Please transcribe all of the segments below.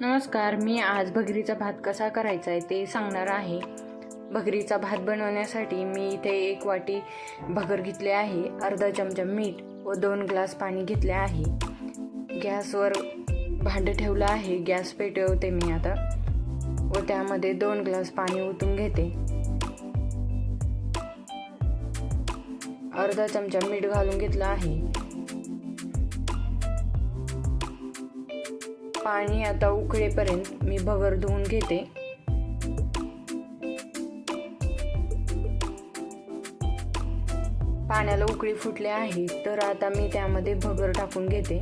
नमस्कार मी आज भगरीचा भात कसा करायचा आहे ते सांगणार आहे. भगरीचा भात बनवण्यासाठी मी इथे एक वाटी भगर घेतले आहे अर्धा चमचा मीठ व दोन ग्लास पाणी घेतले आहे. गॅसवर भांडं ठेवलं आहे गॅस पेटवते मी आता व त्यामध्ये दोन ग्लास पाणी ओतून घेते. अर्धा चमचा मीठ घालून घेतलं आहे. पाणी आता उकळेपर्यंत मी भगर धुवून घेते. पाण्याला उकळी फुटले आहे तर आता मी त्यामध्ये भगर टाकून घेते.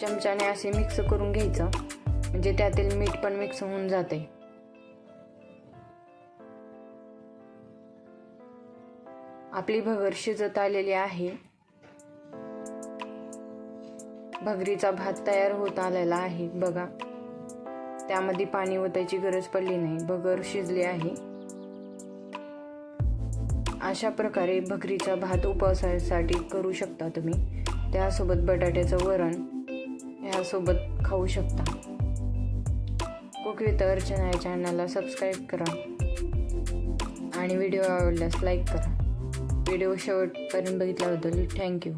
चमच्याने असे मिक्स करून घ्यायचं म्हणजे त्यातील मीठ पण मिक्स होऊन जाते. आपली भगर शिजत आलेली आहे. भगरीचा भात तयार होत आलेला आहे. बघा त्यामध्ये पाणी ओतायची गरज पडली नाही. भगर शिजली आहे. अशा प्रकारे भगरीचा भात उपवासासाठी करू शकता तुम्ही. त्यासोबत बटाट्याचं वरण ह्यासोबत खाऊ शकता. कुक विथ अर्चना या चॅनलला सबस्क्राईब करा. आणि व्हिडिओ आवडल्यास लाईक करा. व्हिडिओ शेवटपर्यंत बघितल्याबद्दल थँक्यू.